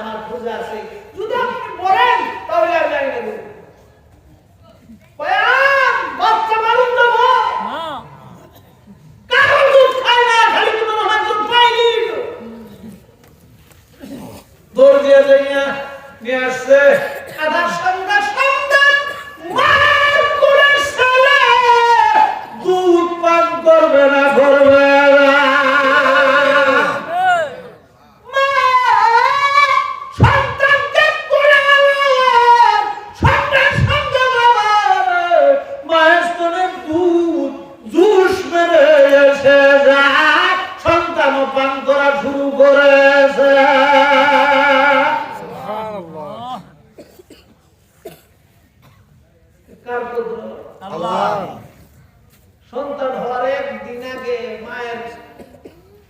আমার খোঁজা আছে। কার কুদরত? সন্তান হওয়ার একদিন আগে মায়ের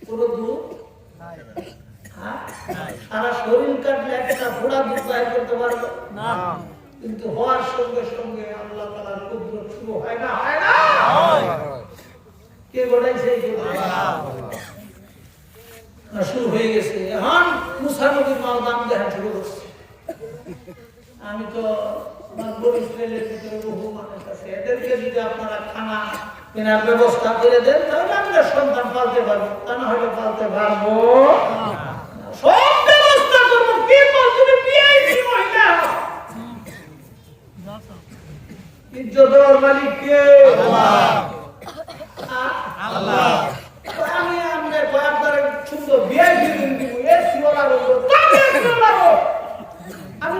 পুরো দুধ হ্যাঁ? সারা শরীর কাটলে একটা ফোড়া দুধ করতে পারবে কিন্তু হওয়ার সঙ্গে সঙ্গে আল্লাহ তালার কুদরত শুরু হয় না হয় না। কে এই শুরু হয়ে গেছে। এখন মুসা নবীর মাও দাম দেখা শুরু করছে। আমি তো আমার গরিব ভিতরে বহু মানুষ আছে এদেরকে যদি আপনারা খানা কেনার ব্যবস্থা করে দেন তাহলে আমরা সন্তান পালতে পারব। তা না হলে পালতে পারব। সব ব্যবস্থা করব। মহিলা। কে? আল্লাহ আমি আমরা কয়েকবারে সুন্দর বিআইপি দিব এসি ওলা বলব তবে এসি ওলা বলব। আমি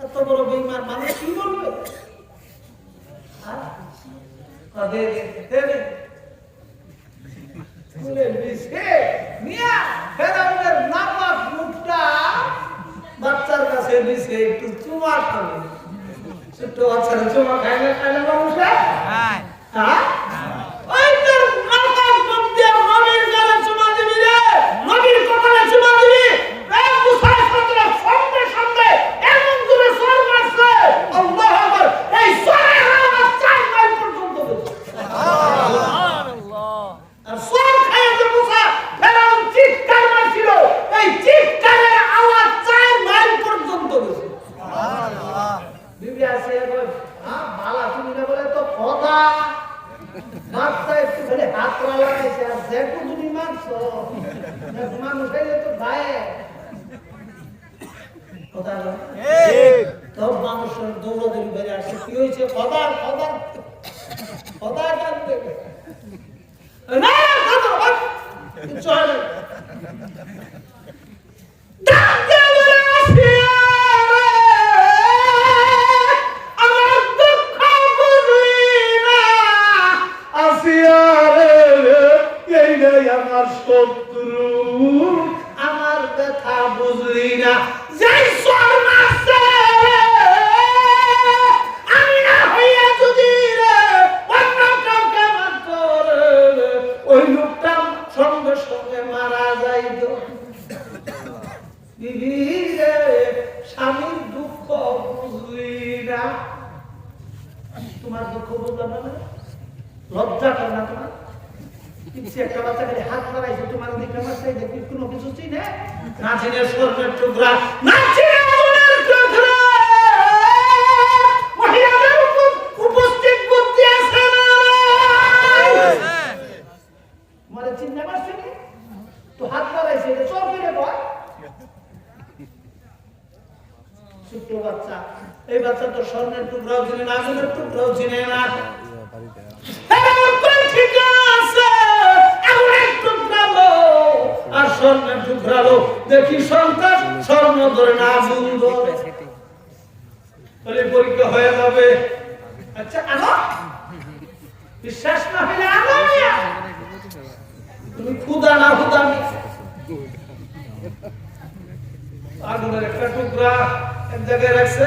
এত বড় বেইমান মানুষ কি বলবে? হ্যাঁ? বাচ্চার কাছে নিছে একটু চুমা খাবে। ছোট্ট বাচ্চারা চুমা খায় না খায় না মানুষরা? হ্যাঁ ওই তোর নাপাক মুখ দিয়ে নবীর গালে চুমা দিবি রে নবীর কপালে চুমা দিবি এ মুসাই সতরা সঙ্গে সঙ্গে এমন দূরে সর মারছে আল্লাহু আকবার এই সরে আওয়াজ চার মাইল পর্যন্ত গেছে আর সব খায় যে মুসা ফেরাউন চিৎকার মারছিল এই চিৎকারের আওয়াজ চার মাইল পর্যন্ত গেছে বিবি আসে কই হ্যাঁ বালা তুমি না বলে তো কথা বাচ্চা একটু খালি হাত লাগাইছে আর দেখো তুমি মারছো মানুষ হইলে তো গায়ে কথা বলো। সব মানুষের দৌড়াদৌড়ি বেড়ে আসছে কি হয়েছে খদার খদার খদার তোমার দুঃখ বুঝলাম না লজ্জা করে না তোমার? একটা বাচ্চা হাত বাড়াইছে, তোমার দিকে কোনো কিছু চিনে আগুনের টুকরা মহিলাদের উপর উপস্থিত বুদ্ধি আছে না মানে চিন্তা মারছে কি তো হাত বাড়াইছে এটা চোর করে বল ছোট্ট বাচ্চা এই বাচ্চা তো স্বর্ণের টুকরাও চিনে না আগুনের টুকরাও চিনে না। এমন করে ঠিক আছে, আগুনের টুকরালো, আর স্বর্ণের টুকরালো দেখি সন্তান স্বর্ণ ধরে না আগুন পরীক্ষা হয়ে যাবে। আচ্ছা আনো। বিশ্বাস না হলে আনো তুমি খুদা না খুদা আগুনের একটা টুকরা এক জায়গায় রাখছে।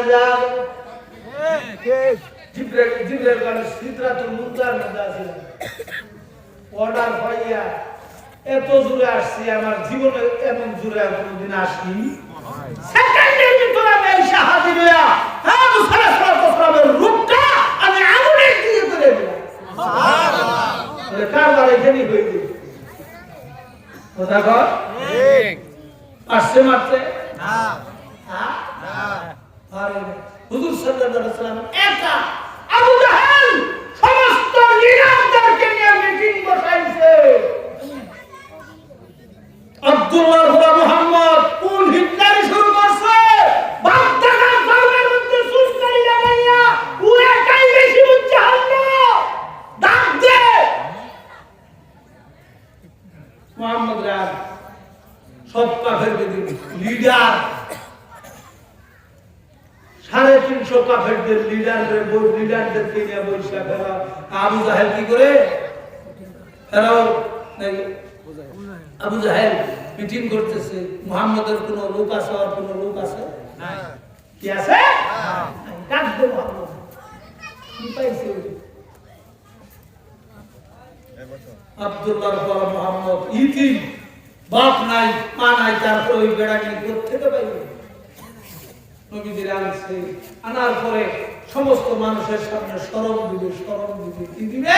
বইটা যাবে জিব্রাইল জিব্রাইল কানে সিদরাতুল মুনতাহার মধ্যে আছে অর্ডার পাইয়া এত জোরে আসছি আমার জীবনে এমন জোরে কোনোদিন আসি সেকেন্ডের ভিতরে আমি এই সাহায্য লইয়া হ্যাঁ মুসারা সালামের রূপটা আমি আগুনে দিয়ে করে দিলাম। তাহলে কারবার এখানেই হয়ে গেল? কথা কর আসছে মারতে হ্যাঁ? আব্দুল্লাহ মুহাম্মদ কোন হিটলারি শুরু করছে বাগদাদের ধর্মের মধ্যে সুস্কারি লাগাইয়া ও একাই বেশি বুঝছে হাল্লা ডাক দে মোহাম্মদ রাজ সব কাফের লিডার সাড়ে তিনশো কাফেরদের লিডারদের লিডারদেরকে নিয়ে বৈশাখ ফেরা আবু জাহেল কি করে? নাকি আবু জাহেল মিটিং করতেছে। মুহাম্মদের কোনো লোক আছে আর কোনো লোক আছে? কি আছে? ডাক দে কি পাইছে আব্দুল্লাহর পর মোহাম্মদ। ইতিম বাপ নাই মা নাই তারপর ওই বেড়াকে কোথেকে পাইবে? নবীদের আনছে আনার পরে সমস্ত মানুষের সামনে সরম দিবে সরম দিবে কি দিবে?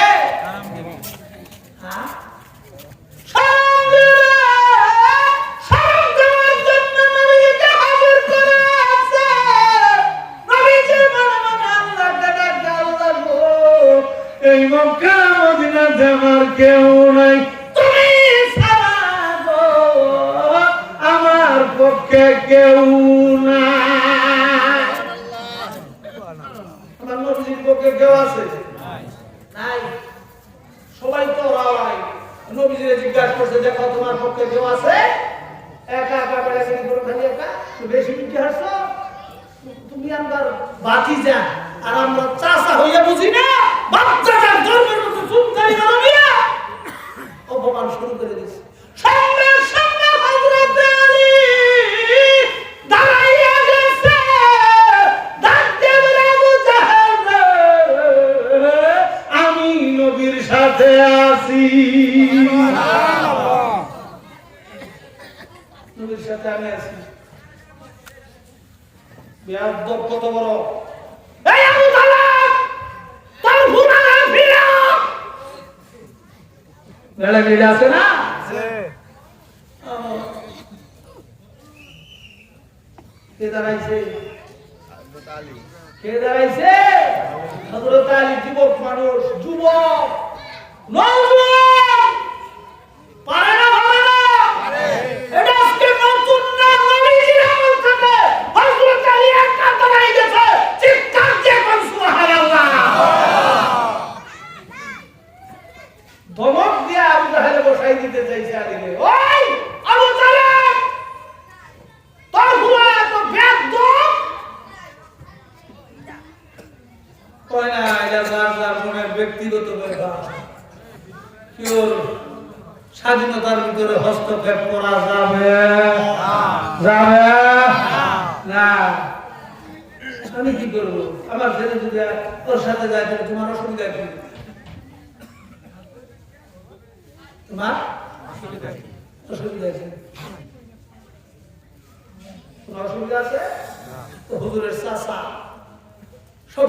বেলা বেলা আছে না আহ। কে দাঁড়াইছে কে দাঁড়াইছে হযরত আলী যুবক মানুষ যুবক নওজোয়ান পারে না পারে না এটা আজকে নতুন না নবীজির আমল থেকে হযরত আলী একা দাঁড়াই গেছে চিৎকার দিয়ে কোন সুবহানাল্লাহ ধমক দিয়ে আবু জাহেলে বসাই দিতে চাইছে আলীকে ওই আবু জাহেল তোর হুয়া এত বেদ্য কয় না এটা যার যার মনের ব্যক্তিগত ব্যাপার কেউ স্বাধীনতার ভিতরে হস্তক্ষেপ করা যাবে যাবে না আমি কি করব আমার ছেলে যদি ওর সাথে যায় তাহলে তোমার অসুবিধা কি তোমার অসুবিধা আছে কোনো অসুবিধা আছে তো হুজুরের চাষা সব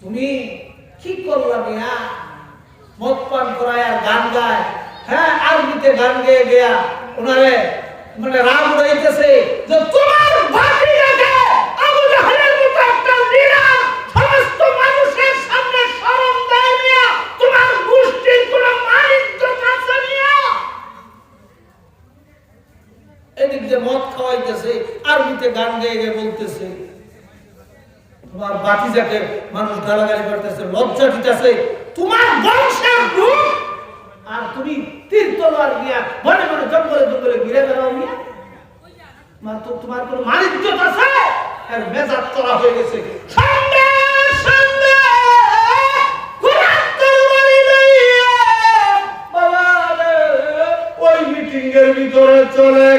তুমি কি করলা মিয়া? মদ পান করায় গান গায়। হ্যাঁ আরবিতে গান গেয়ে গেয়া। ওনারে মানে রাগ উড়াইতেছে যে তোমার ভাতিজাকে আবু জাহেলের মতো একটা লিডার সমস্ত মানুষের সামনে শরম দেয় মিয়া তোমার গোষ্ঠীর কোনো মানিজ্য আছে মিয়া এদিক যে মদ খাওয়াইতেছে আরবিতে গান গেয়ে গেয়ে বলতেছে, তোমার বাতিজাকে মানুষ গালাগালি করতেছে, লজ্জা দিতেছে, তোমার বংশের রূপ! আর তুমি তীর তলোয়ার নিয়ে মনে মনে জঙ্গলে জঙ্গলে ঘিরে বেড়াও নিয়ে। মা, তো তোমার কোনো মানিজ্য আছে? আর মেজাজ চলা হয়ে গেছে। ওই মিটিং এর ভিতরে চলে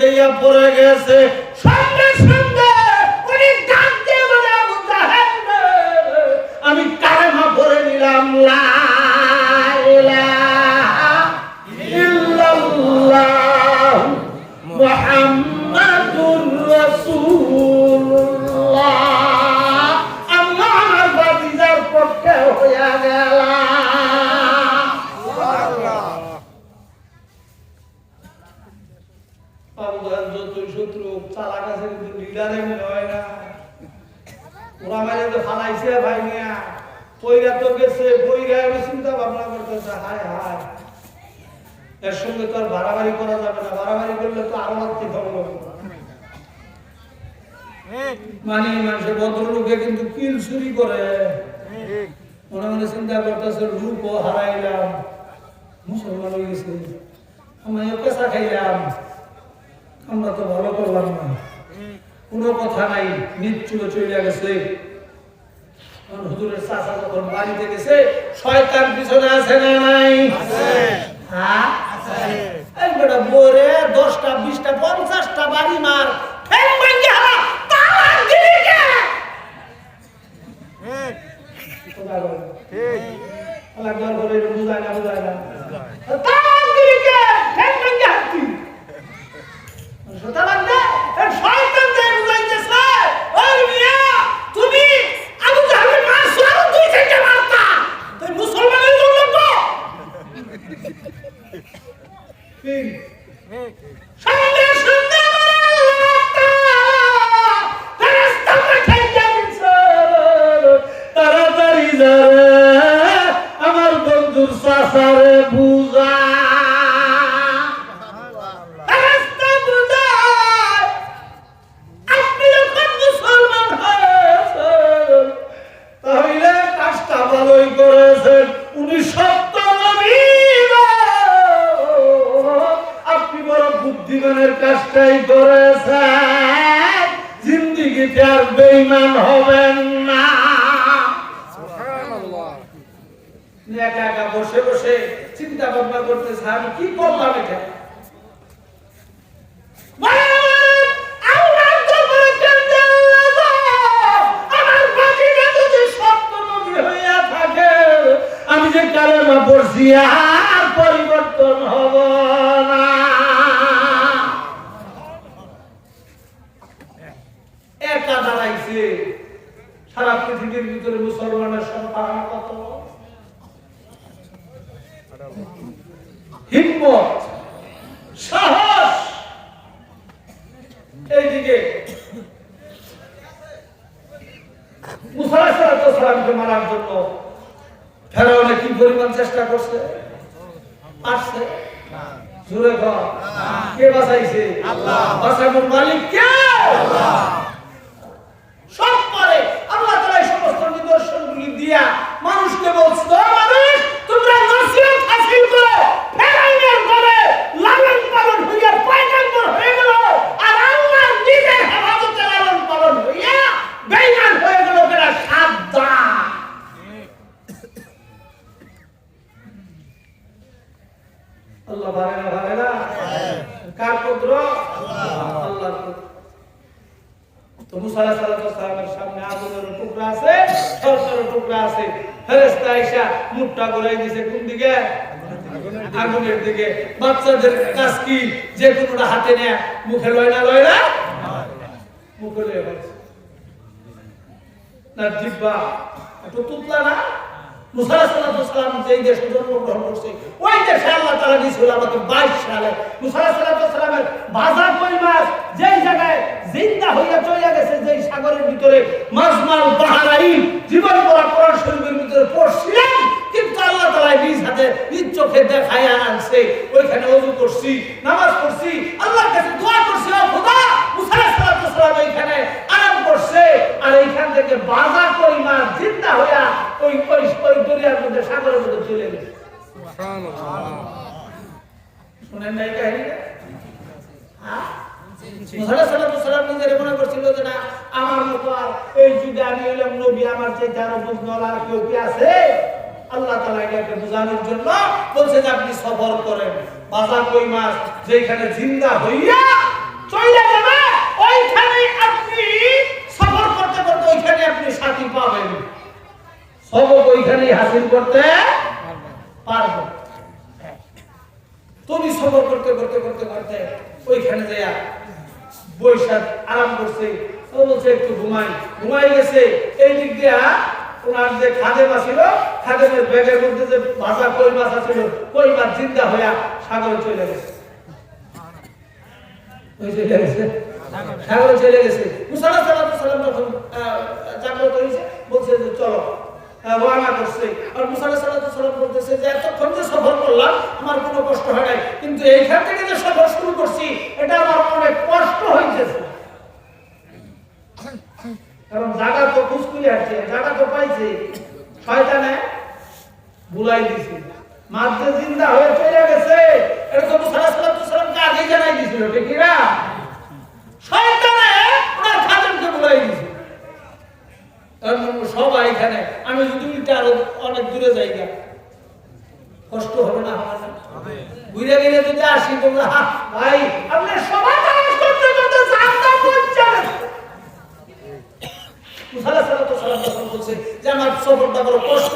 যাইয়া পড়ে গেছে। সঙ্গে সঙ্গে উনি ডাক বলে আমি কালেমা পড়ে নিলাম লা আমি চিন্তা ভাবনা করতেছে, হায় হায়। এর সঙ্গে তো আর বাড়াবাড়ি করা যাবে না, বাড়াবাড়ি করলে তো আরও আর্থিক হবে। মানে মানুষের ভদ্রলোকে কিন্তু কিল চুরি করে। মনে মনে চিন্তা করতেছে রূপ হারাইলাম, মুসলমান হয়ে গেছে আমি পেশা খাইলাম। আমরা তো ভালো করলাম না। কোনো কথা নাই মৃত্যু চলে গেছে। হুজুরের চাচা যখন বাড়িতে গেছে শয়তান পিছনে আছে না নাই? হ্যাঁ? এই বেটা বোরে দশটা বিশটা পঞ্চাশটা বাড়ি মার। ঠ্যাং ভাঙ্গে হালা তালাক দিলি কে? তালাক দেওয়ার পরে বুঝায় না বুঝায় না। তালাক দিলি কে? ঠ্যাং ভাঙ্গে হাঁটতি সুতরাং দে, শয়তান একা একা বসে বসে চিন্তা ভাবনা করতেছে, আমি কি করলাম এটা? আমি যে কালেমা পড়ছি আর পরিবর্তন হব না একা দাঁড়াইছে সারা পৃথিবীর ভিতরে মুসলমানের সংখ্যা কত ফেরাউনে কি পরিমাণ চেষ্টা করছে। পারছে কর কে বাঁচাইছে? আল্লাহ। বাঁচানোর মালিক কে? সব পারে আল্লাহ তাআলা এই সমস্ত নিদর্শনগুলি দিয়া মানুষকে বলছে "ও মানুষ তোমরা নসিহত হাসিল করো ফেরাউনের ঘরে লালন পালন হইয়া পয়গম্বর হয়ে গেল আর আল্লাহ নিজে হেফাজতে লালন পালন হইয়া বেঈমান হয়ে গেল এরা সাবধান আল্লাহ ভারে না ভারে না কার পুত্র আল্লাহর পুত্র তো মুসা আলাইহিস সালামের সামনে আগুনের টুকরা আছে সরসরের টুকরা আছে ফেরেশতা আয়েশা মুখটা ঘুরাই দিয়েছে কোন দিকে? আগুনের দিকে। বাচ্চাদের কাজ কি? যে কোনোটা হাতে নেয়, মুখে লয় না লয় না? মুখে লয়ে যেই দেশে জন্মগ্রহণ করছে, ওই দেশে আল্লাহ তাআলা দিয়েছিল আমাকে 22 সালে। মুসা আলাইহিস কই মাছ যেই জায়গায় যেই সাগরের ভিতরে মাজমাল বাহারাইন, জীবন পড়া কোরআন শরীফের ভিতরে পড়ছিলাম কিন্তু আল্লাহ তাআলা নিজ হাতে নিজ চোখে দেখায়া আনছে। ওইখানে ওযু করছি নামাজ পড়ছি আল্লাহর কাছে দোয়া করছি ও খোদা মুসা সালাম এইখানে আরাম করছে। আর এইখান থেকে বাজার কই মাছ জিন্দা হইয়া ওই ওই ওই দরিয়ার মধ্যে সাগরের মধ্যে চলে গেছে। শুনেন নাই কাহিনীটা হ্যাঁ? নিজের মনে করছিল যে না আমার মতো আর এই যুগে আমি হলাম নবী আমার চেয়ে আরও বুঝনওয়ালা আর কেউ কি আছে? আল্লাহ তাআলা এটাকে বোঝানোর জন্য বলছে যে আপনি সফর করেন। বাজার কই মাছ যেখানে জিন্দা হইয়া চলে যাবে ওইখানে আপনি সফর করতে করতে ওইখানে আপনি সাথী পাবেন। সবক ওইখানেই হাসিল করতে পারবেন তুমি সফর করতে করতে করতে করতে ওইখানে যাইয়া বৈশাখ আরাম করছে। বলছে, একটু ঘুমাই। ঘুমাই গেছে এই দিক দিয়া ওনার যে খাদে ছিল খাদেমের ব্যাগের মধ্যে যে ভাজা কই মাছ আছিল কই মাছ জিন্দা হইয়া সাগরে চলে গেছে। সাগরে চলে গেছে। মুসাল্লাহ সাল্লাহ সাল্লাম যখন জাগ্রত হয়েছে বলছে যে চলো রওনা করছে। আর মুসাল্লাহ সাল্লাহ সাল্লাম বলতেছে যে, এতক্ষণ যে সফর করলাম, আমার কোনো কষ্ট হয় নাই। কিন্তু এইখান থেকে যে সফর শুরু করছি, এটা আমার অনেক কষ্ট হইতেছে। কারণ জায়গা তো খুশকুলি আছে জায়গা তো পাইছে। শয়তানে বুলাই দিছে। মাঝে জিন্দা হয়ে চলে গেছে। এটা তো মুসা সাল্লাল্লাহু সাল্লামকে আগেই জানাই দিছিল, ঠিক না শয়তানে ওনার খাদেমকে বুলাই দিছে। সবাই এখানে, আমি যদি উল্টা আরও অনেক দূরে যাই কষ্ট হবে না না? ঘুরে গেলে যদি আসি তোমরা ভাই, আপনি সবাই নামাজ করতে করতে জানতা পৌঁছালেন মুসাল্লাহ সাল্লাল্লাহু আলাইহি ওয়াসাল্লাম বড় কষ্ট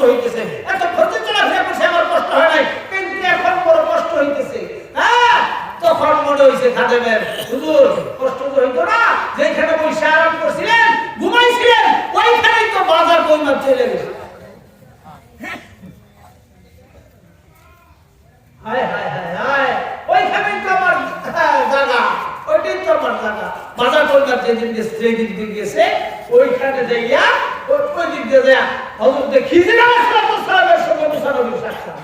কষ্ট হয় নাই কিন্তু এখন বড় কষ্ট হ্যাঁ তখন মনে হয়েছে হুজুর কষ্ট তো হইতো না যেখানে বসে আরাম করছিলেন ঘুমাইছিলেন ওইখানেই তো বাজার কই মাছ চলে গেছে হায় হায় হায় হায় ওইখানেই তো আমার হ্যাঁ, জায়গা ওইটাই তো আমার জায়গা বাজার কলকাতা যেদিন গেছে যেদিন দিন গেছে ওইখানে যাইয়া ওই ওই দিক দিয়ে যাইয়া হজরত খিজির আলাইহিস সালামের সঙ্গে মুসানবীর সাক্ষাৎ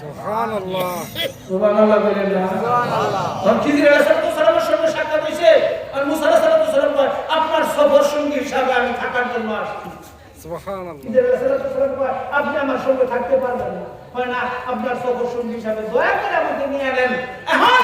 সুবহানাল্লাহ সুবহানাল্লাহ বলেন না সুবহানাল্লাহ খিজির আলাইহিস সালামের সঙ্গে সাক্ষাৎ হইছে আর মুসা আলাইহিস সালাম কয়, আপনার সফর সঙ্গী হিসাবে আমি থাকার জন্য আসছি সুবহানাল্লাহ খিজির আলাইহিস সালাম কয়, আপনি আমার সঙ্গে থাকতে পারবেন না। হয় না, আপনার সফর সঙ্গী হিসাবে দয়া করে আমাকে নিয়ে নেন। এখন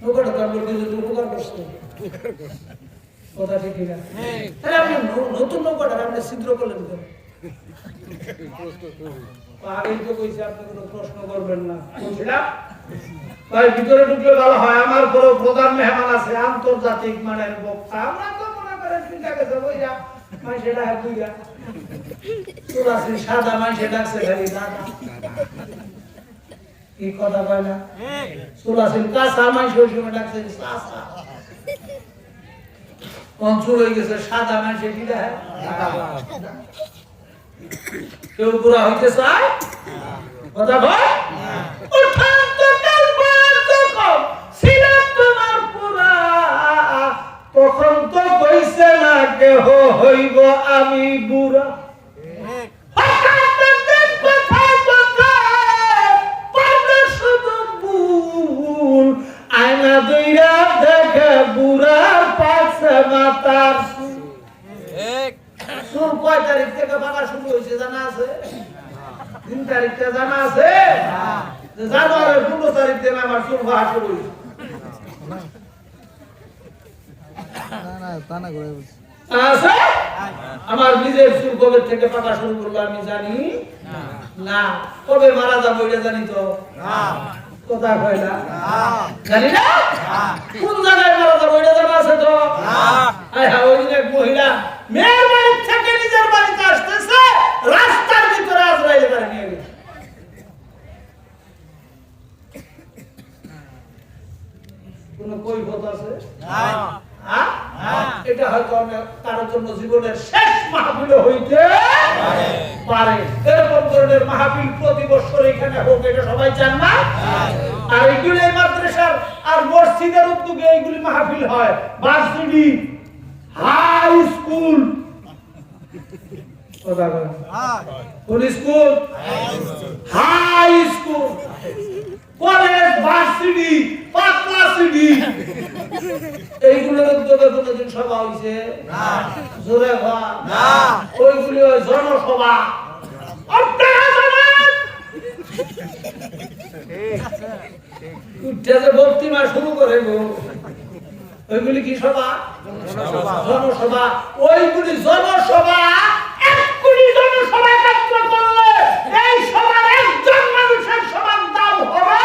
নৌকাটা তার মধ্যে উপকার করছে। কথা ঠিক কিনা তাহলে আপনি নতুন নৌকাটা আপনি ছিদ্র করলেন কেন? আগেই তো কইছে আপনি কোনো প্রশ্ন করবেন না। বলছিলাম ভাই ভিতরে ঢুকলে ভালো হয়। আমার বড় প্রধান মেহমান আছে আন্তর্জাতিক মানের বক্তা। আমরা তো মনে করেন আছে বইরা ডাকে বুইরা তুলাসি সাদা মাইসে ডাকছে খালি দাদা কি কথা কয় না? তুলাসি কাঁচা সময় ডাকছে অঞ্চল হয়ে গেছে, সাদা কেউ হইতে চায়? কথা কয়? তখন তো কইছে না, কেহ হইব আমি বুড়া? দইরা দেখে বুড়ার পাশে মাতার। চুল। চুল কয় তারিখ থেকে বাঁকা শুরু হয়েছে জানা আছে? তিন তারিখটা জানা আছে? জানুয়ারির পনেরো তারিখ থেকে আমার চুল বাঁকা শুরু হয়েছে। আমার নিজের চুল কবে থেকে পাকা শুরু করল আমি জানি না। কবে মারা যাব এটা জানি তো? কথা কয় না। জানি না? কোন জায়গায় মারা যাব এটা জানা আছে তো? ওই এক মহিলা মেয়ের বাড়ি থেকে নিজের বাড়িতে আসতেছে রাস্তার ভিতরে আজরাইলে তারা নিয়ে গেছে। কোন কৈফত আছে? এটা হয়তো কারোর জন্য জীবনের শেষ মাহফিল হইতে পারে। এরকম ধরনের মাহফিল প্রতি বছর এখানে হোক এটা সবাই চান না? আর এইগুলি এই মাদ্রাসার আর মসজিদের উদ্যোগে এইগুলি মাহফিল হয়। ভার্সিটি হাই স্কুল কোন school? High school college varsity পাতলা এইগুলোর উদ্যোগে কোনোদিন সভা হয়েছে জোরে ওইগুলি জনসভা। যে বক্তৃতা শুরু করে গো ওইগুলি কি সভা? জনসভা। ওইগুলি জনসভা এক কোটি জনসভা করলে এই সভার একজন মানুষের সমান দাম হবে।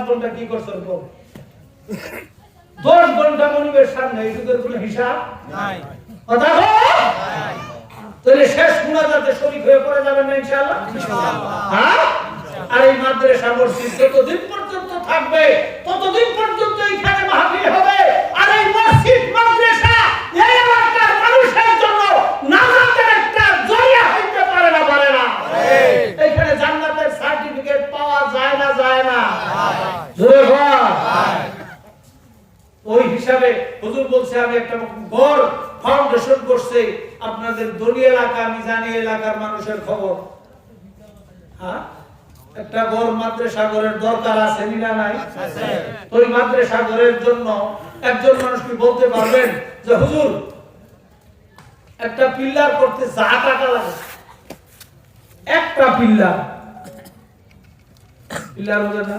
পাঁচ ঘণ্টা কি করছেন দশ ঘণ্টা মনিবের সামনে এই যুগের কোনো হিসাব কথা তাহলে শেষ মুনাজাতে শরীক হয়ে পড়ে যাবেন না ইনশাআল্লাহ? হ্যাঁ? আর এই মাদ্রাসা মসজিদ যতদিন পর্যন্ত থাকবে ততদিন পর্যন্ত এখানে মাহফিল হবে। আর এই মসজিদ মাদ্রাসা এই এলাকার মানুষের জন্য নাজাতের একটা জরিয়া হইতে পারে না পারে না। এখানে জান্নাতের সার্টিফিকেট পাওয়া যায় না যায় না। ওই হিসাবে হুজুর বলছে, আমি একটা গড় ফাউন্ডেশন করছে, আপনাদের দলীয় এলাকা আমি জানি এই এলাকার মানুষের খবর। হ্যাঁ? একটা গড় মাদ্রাসা দরকার আছে না নাই? ওই মাদ্রাসা জন্য একজন মানুষ কি বলতে পারবেন যে, হুজুর, একটা পিল্লার করতে যা টাকা লাগে, একটা পিল্লার। পিল্লার বলে না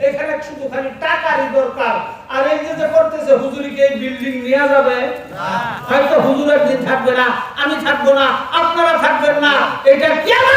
এখানে শুধু টাকারই দরকার। আর এই যে করতেছে, হুজুরিকে বিল্ডিং নেওয়া যাবে? হয়তো না, আমি থাকব না, আপনারা থাকবেন না। এটা কেমন